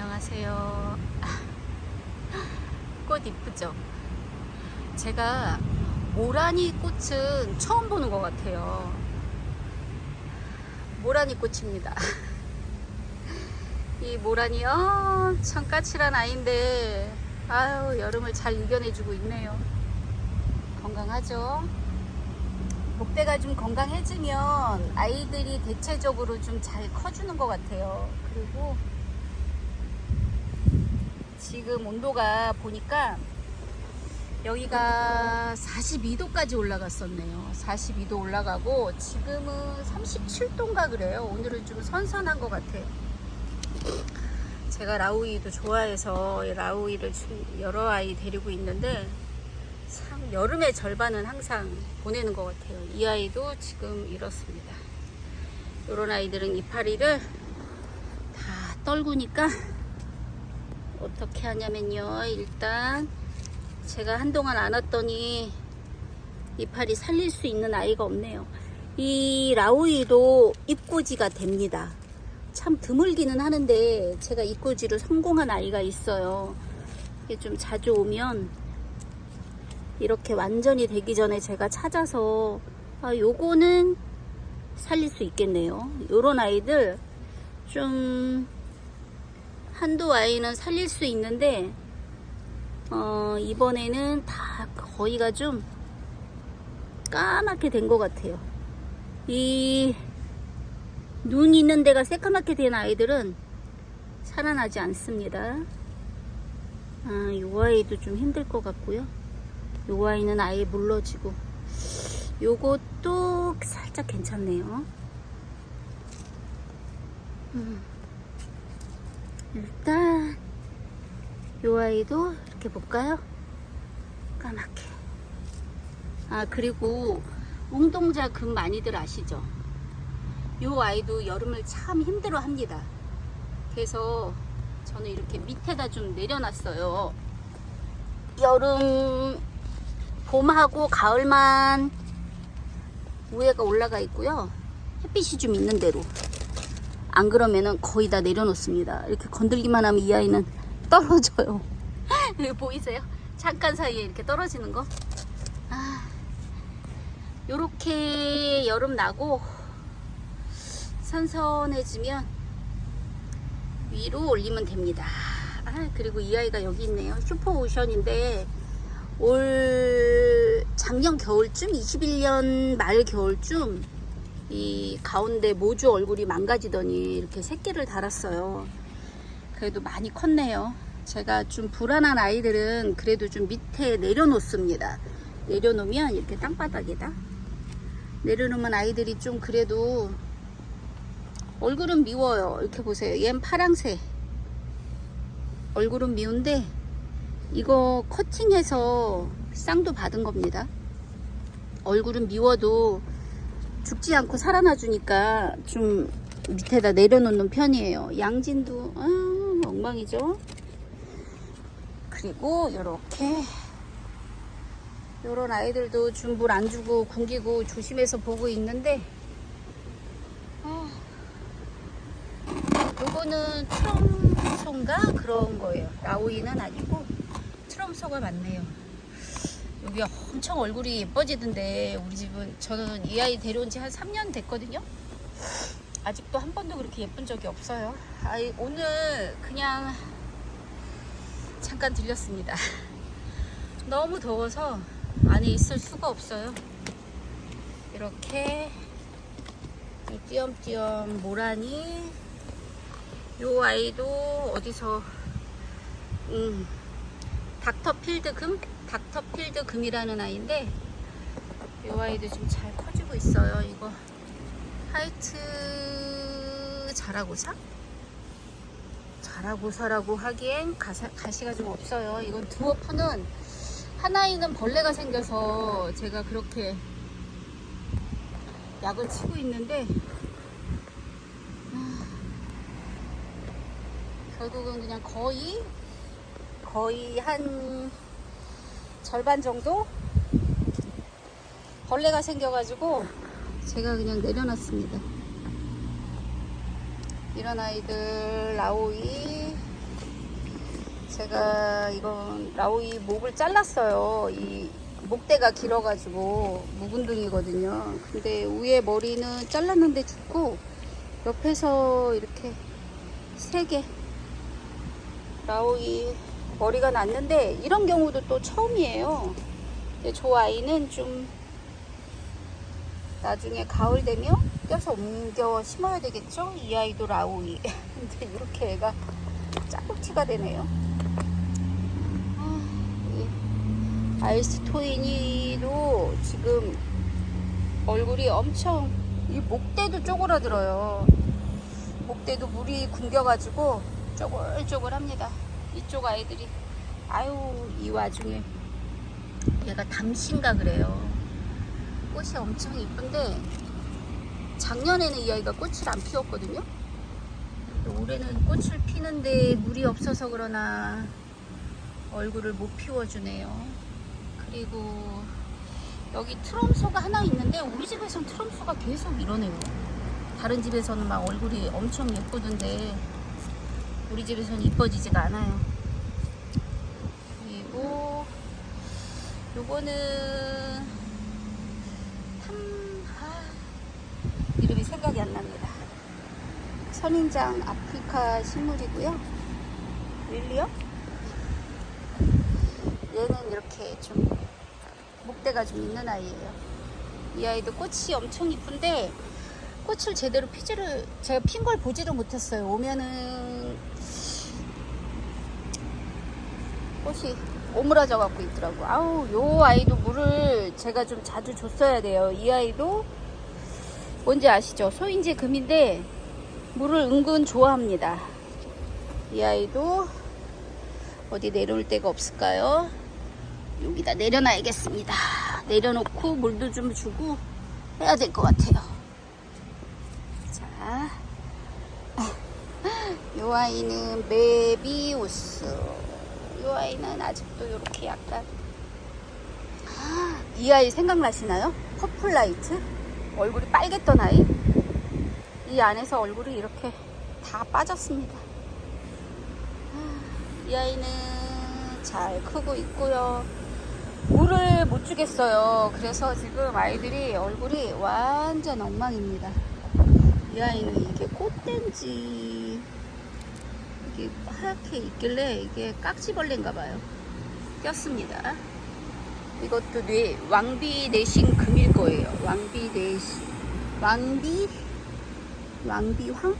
안녕하세요. 꽃 이쁘죠? 제가 모라니 꽃은 처음 보는 것 같아요. 모라니 꽃입니다. 이 모라니 엄청 까칠한 아이인데 아유 여름을 잘 이겨내주고 있네요. 건강하죠? 목대가 좀 건강해지면 아이들이 대체적으로 좀 잘 커주는 것 같아요. 그리고 지금 온도가 보니까 여기가 42도까지 올라갔었네요. 42도 올라가고 지금은 37도인가 그래요. 오늘은 좀 선선한 것 같아요. 제가 라우이도 좋아해서 라우이를 여러 아이 데리고 있는데 참 여름의 절반은 항상 보내는 것 같아요. 이 아이도 지금 이렇습니다. 이런 아이들은 이파리를 다 떨구니까 어떻게 하냐면요. 일단 제가 한동안 안 왔더니 이파리 살릴 수 있는 아이가 없네요. 이 라우이도 입꼬지가 됩니다. 참 드물기는 하는데 제가 입꼬지를 성공한 아이가 있어요. 이게 좀 자주 오면 이렇게 완전히 되기 전에 제가 찾아서 아 요거는 살릴 수 있겠네요. 요런 아이들 좀 한두 아이는 살릴 수 있는데 어 이번에는 다 거의가 좀 까맣게 된 것 같아요. 이 눈 있는 데가 새까맣게 된 아이들은 살아나지 않습니다. 아, 요 아이도 좀 힘들 것 같고요. 요 아이는 아예 물러지고 요것도 살짝 괜찮네요. 음. 일단 요 아이도 이렇게 볼까요? 까맣게. 아 그리고 웅동자 금 많이들 아시죠? 요 아이도 여름을 참 힘들어 합니다. 그래서 저는 이렇게 밑에다 좀 내려놨어요. 여름 봄하고 가을만 위에가 올라가 있고요. 햇빛이 좀 있는 대로. 안 그러면은 거의 다 내려놓습니다. 이렇게 건들기만 하면 이 아이는 떨어져요. 여기 보이세요? 잠깐 사이에 이렇게 떨어지는 거. 아, 요렇게 여름 나고 선선해지면 위로 올리면 됩니다. 아, 그리고 이 아이가 여기 있네요. 슈퍼오션인데 올 작년 겨울쯤 21년 말 겨울쯤 이 가운데 모주 얼굴이 망가지더니 이렇게 새끼를 달았어요. 그래도 많이 컸네요. 제가 좀 불안한 아이들은 그래도 좀 밑에 내려놓습니다. 내려놓으면 이렇게 땅바닥에다 내려놓으면 아이들이 좀 그래도 얼굴은 미워요. 이렇게 보세요. 얜 파랑새. 얼굴은 미운데 이거 커팅해서 쌍도 받은 겁니다. 얼굴은 미워도 죽지 않고 살아나 주니까 좀 밑에다 내려놓는 편이에요. 양진도 아, 엉망이죠. 그리고 이렇게 요런 아이들도 좀 물 안 주고 굶기고 조심해서 보고 있는데 아, 요거는 트럼소인가 그런 거예요. 라오이는 아니고 트럼소가 맞네요. 여기 엄청 얼굴이 예뻐지던데 우리 집은 저는 이 아이 데려온 지 한 3년 됐거든요. 아직도 한 번도 그렇게 예쁜 적이 없어요. 아이 오늘 그냥 잠깐 들렸습니다. 너무 더워서 안에 있을 수가 없어요. 이렇게 이 띄엄띄엄 모라니 요 아이도 어디서 음 닥터필드 금? 닥터필드 금이라는 아이인데 이 아이도 지금 잘 커지고 있어요. 이거 화이트 자라고사? 자라고사라고 하기엔 가사, 가시가 좀 없어요. 이건 드워프는 하나에는 벌레가 생겨서 제가 그렇게 약을 치고 있는데 아, 결국은 그냥 거의 거의 한 절반 정도 벌레가 생겨가지고 제가 그냥 내려놨습니다. 이런 아이들 라오이 제가 이건 라오이 목을 잘랐어요. 이 목대가 길어가지고 묵은둥이거든요. 근데 위에 머리는 잘랐는데 죽고 옆에서 이렇게 세 개 라오이 머리가 났는데 이런 경우도 또 처음이에요. 저 아이는 좀 나중에 가을 되면 껴서 옮겨 심어야 되겠죠? 이 아이도 라오이. 근데 이렇게 애가 짝꿍티가 되네요. 아, 이 아이스토이니도 지금 얼굴이 엄청 이 목대도 쪼그라들어요. 목대도 물이 굶겨가지고 쪼글쪼글합니다. 이쪽 아이들이 아유 이 와중에 얘가 담신가 그래요. 꽃이 엄청 이쁜데 작년에는 이 아이가 꽃을 안 피웠거든요. 올해는 꽃을 피는데 물이 없어서 그러나 얼굴을 못 피워주네요. 그리고 여기 트럼소가 하나 있는데 우리 집에선 트럼소가 계속 이러네요. 다른 집에서는 막 얼굴이 엄청 예쁘던데 우리 집에서는 이뻐지지가 않아요. 그리고 요거는 탐 아, 이름이 생각이 안 납니다. 선인장 아프리카 식물이고요. 릴리요? 얘는 이렇게 좀 목대가 좀 있는 아이예요. 이 아이도 꽃이 엄청 이쁜데 꽃을 제대로 피지를 제가 핀 걸 보지를 못했어요. 오면은 꽃이 오므라져 갖고 있더라고. 아우 요 아이도 물을 제가 좀 자주 줬어야 돼요. 이 아이도 뭔지 아시죠? 소인지 금인데 물을 은근 좋아합니다. 이 아이도 어디 내려올 데가 없을까요? 여기다 내려놔야겠습니다. 내려놓고 물도 좀 주고 해야 될 것 같아요. 자, 요 아이는 메비우스. 요 아이는 아직도 이렇게 약간 이 아이 생각나시나요? 퍼플라이트 얼굴이 빨갰던 아이 이 안에서 얼굴이 이렇게 다 빠졌습니다. 이 아이는 잘 크고 있고요. 물을 못 주겠어요. 그래서 지금 아이들이 얼굴이 완전 엉망입니다. 이 아이는 이게 꽃된지 이게 하얗게 있길래 이게 깍지벌레인가 봐요. 꼈습니다. 이것도 뇌 왕비 내신 금일 거예요. 왕비 내신 왕비 왕비황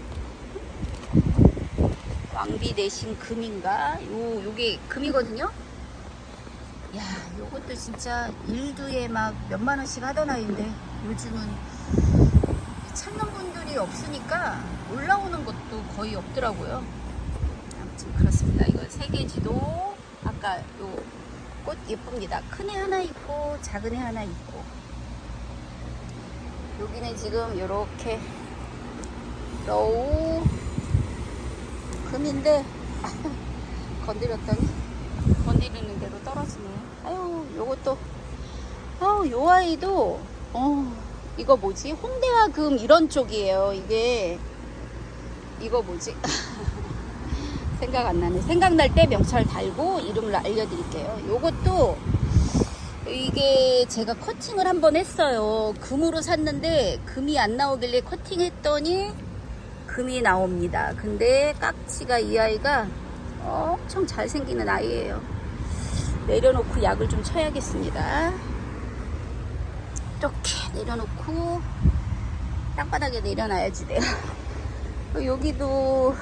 왕비 내신 금인가? 요 요게 금이거든요. 야, 요것도 진짜 일두에 막 몇만 원씩 하던 아이인데 요즘은 찾는 분들이 없으니까 올라오는 것도 거의 없더라고요. 아무튼 그렇습니다. 이거 세계지도 아까 요 꽃 예쁩니다. 큰 애 하나 있고 작은 애 하나 있고 여기는 지금 요렇게 러우 금인데 건드렸더니 건드리는 대로 떨어지네요. 아유, 요것도 아유, 요 아이도 어, 이거 뭐지? 홍대와 금 이런 쪽이에요. 이게 이거 뭐지? 생각 안 나네. 생각날 때 명찰 달고 이름을 알려드릴게요. 요것도 이게 제가 커팅을 한번 했어요. 금으로 샀는데 금이 안 나오길래 커팅했더니 금이 나옵니다. 근데 깍지가 이 아이가 엄청 잘생기는 아이예요. 내려놓고 약을 좀 쳐야겠습니다. 이렇게 내려놓고 땅바닥에 내려놔야지 돼요. 여기도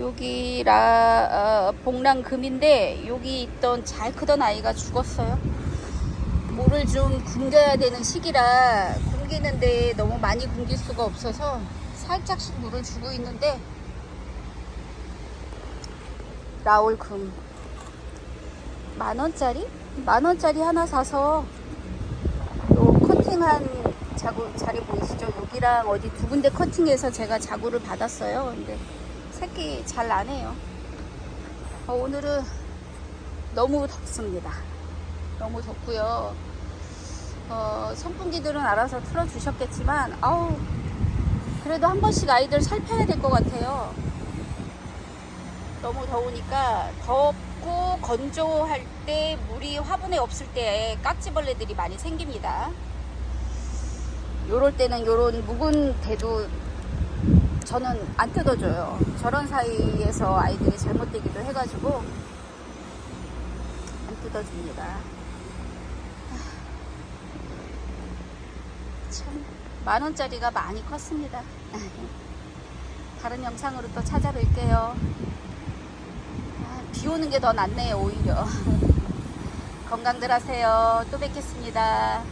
여기 라 어, 복랑금인데 여기 있던 잘 크던 아이가 죽었어요. 물을 좀 굶겨야 되는 시기라 굶기는데 너무 많이 굶길 수가 없어서 살짝씩 물을 주고 있는데 라올 금 만원짜리? 만원짜리 하나 사서 요 커팅한 자구 자리 보이시죠? 여기랑 어디 두 군데 커팅해서 제가 자구를 받았어요. 근데 새끼 잘 나네요. 어, 오늘은 너무 덥습니다. 너무 덥고요. 어, 선풍기들은 알아서 틀어주셨겠지만, 아우, 그래도 한 번씩 아이들 살펴야 될 것 같아요. 너무 더우니까 덥고 건조할 때 물이 화분에 없을 때 깍지벌레들이 많이 생깁니다. 요럴 때는 요런 묵은 대도 저는 안 뜯어줘요. 저런 사이에서 아이들이 잘못되기도 해가지고 안 뜯어줍니다. 참 만원짜리가 많이 컸습니다. 다른 영상으로 또 찾아뵐게요. 아, 비 오는 게 더 낫네요, 오히려. 건강들 하세요. 또 뵙겠습니다.